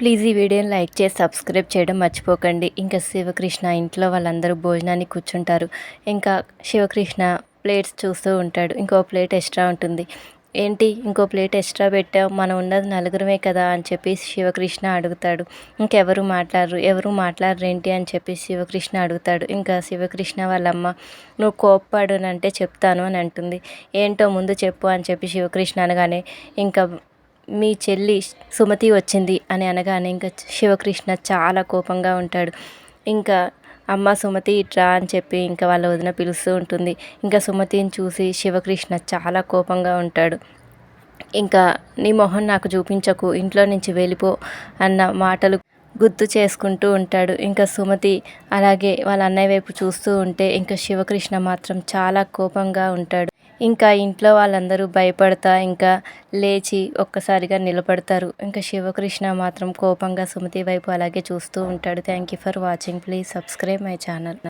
Please ఈ వీడియోని like చేసి సబ్స్క్రైబ్ చేయడం మర్చిపోకండి. ఇంకా శివకృష్ణ ఇంట్లో వాళ్ళందరూ భోజనానికి కూర్చుంటారు. ఇంకా శివకృష్ణ ప్లేట్స్ చూస్తూ ఉంటాడు. ఇంకో ప్లేట్ ఎక్స్ట్రా ఉంటుంది. ఏంటి? ఇంకో ప్లేట్ ఎక్స్ట్రా పెట్టావు? మనం ఉన్నది నలుగురమే కదా అని చెప్పి శివకృష్ణ అడుగుతాడు. ఇంకెవరు మాట్లాడరు? ఎవరు మాట్లాడరు ఏంటి అని చెప్పి శివకృష్ణ అడుగుతాడు. ఇంకా శివకృష్ణ వాళ్ళమ్మ నువ్వు కోప్పడునంటే చెప్తాను అని అంటుంది. ఏంటో ముందు చెప్పు అని చెప్పి శివకృష్ణ అనగానే ఇంకా మీ చెల్లి సుమతి వచ్చింది అని అనగానే ఇంకా శివకృష్ణ చాలా కోపంగా ఉంటాడు. ఇంకా అమ్మ సుమతి ఇట్రా అని చెప్పి ఇంకా వాళ్ళ వదిన పిలుస్తూ ఉంటుంది. ఇంకా సుమతిని చూసి శివకృష్ణ చాలా కోపంగా ఉంటాడు. ఇంకా నీ మొహం నాకు చూపించకు ఇంట్లో నుంచి వెళ్ళిపో అన్న మాటలు గుర్తు చేసుకుంటూ ఉంటాడు. ఇంకా సుమతి అలాగే వాళ్ళ అన్నయ్య వైపు చూస్తూ ఉంటే ఇంకా శివకృష్ణ మాత్రం చాలా కోపంగా ఉంటాడు. ఇంకా ఇంట్లో వాళ్ళందరూ భయపడతా ఇంకా లేచి ఒక్కసారిగా నిలబడతారు. ఇంకా శివకృష్ణ మాత్రం కోపంగా సుమతి వైపు అలాగే చూస్తూ ఉంటాడు. Thank you for watching please subscribe my channel